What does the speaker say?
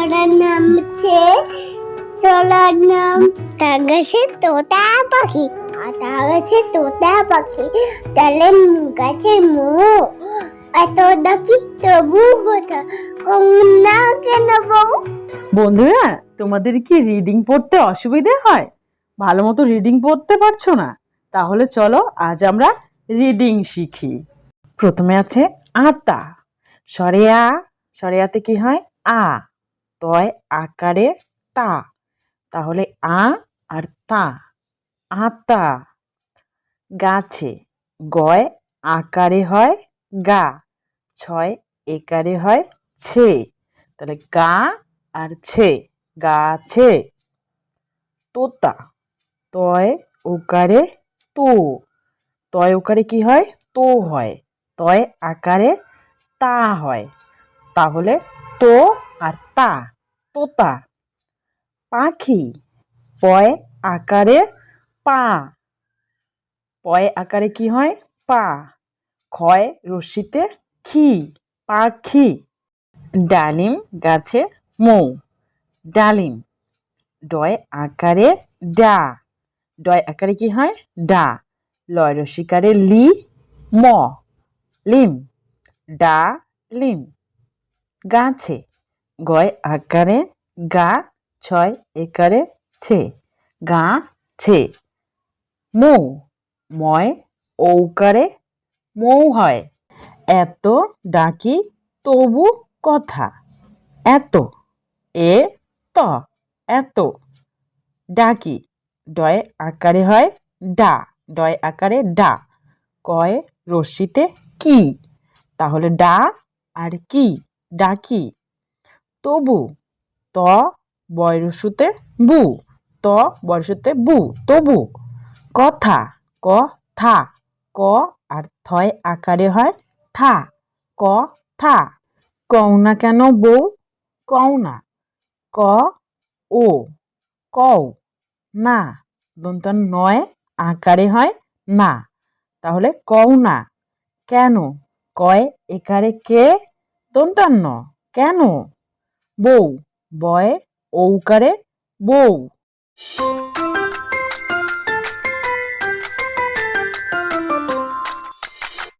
চলার নাম হচ্ছে চলার নাম। তার গাছে তোতা পাখি। আর তার গাছে তোতা পাখি। তাহলে গাছের মো এত ডাকি তবু গোটা কম না কেন বউ বন্ধুরা, তোমাদের কি রিডিং পড়তে অসুবিধে হয়? ভালো মতো রিডিং পড়তে পারছ না? তাহলে চলো আজ আমরা রিডিং শিখি। প্রথমে আছে আতা। সরেয়া। সরেয়াতে কি হয়? আ। তয় আকারে তা। তাহলে আ আর তা। আতা। গাছে গয় আকারে হয় গা। ছয় একারে হয় ছে। তাহলে গা আর ছে। গাছে তোতা। তয় ওকারে তো। তয় ওকারে কি হয়? তো হয়। তয় আকারে তা হয়। তাহলে তো আর তা তোতা। পাখি, পয় আকারে পা। পয় আকারে কি হয়? পা। ক্ষয় রশ্মিতে খি পাখি। ডালিম গাছে মৌ। ডালিম, ডয় আকারে ডা। ডয় আকারে কি হয়? ডা। লয় রসিকারে লি, ম। লিম ডা লিম গাছে গয় আকারে, গা ছয় একারে, ছে, গা ছে। মৌ, ময়, ঔকারে, মৌ হয়। এত ডাকি তবু কথা। এত, এ, ত, এত। ডাকি, ডয় আকারে হয়, ডা, ডয় আকারে ডা। কয় রশ্মিতে কি? তাহলে ডা আর কি? ডাকি। তবু, ত বয়রসুতে বু, ত বয়সুতে বু, তবু। কথা, ক, থা। ক আর থয় আকারে হয় থা। ক, থা। কও না কেন বউ? কও না ক, ও। কও। না। দন্তান নয় আকারে হয় না। তাহলে কও না কেন? কয় একারে কে? দন্তান্ন। কেন? বউ। বয় ঔকারে বউ।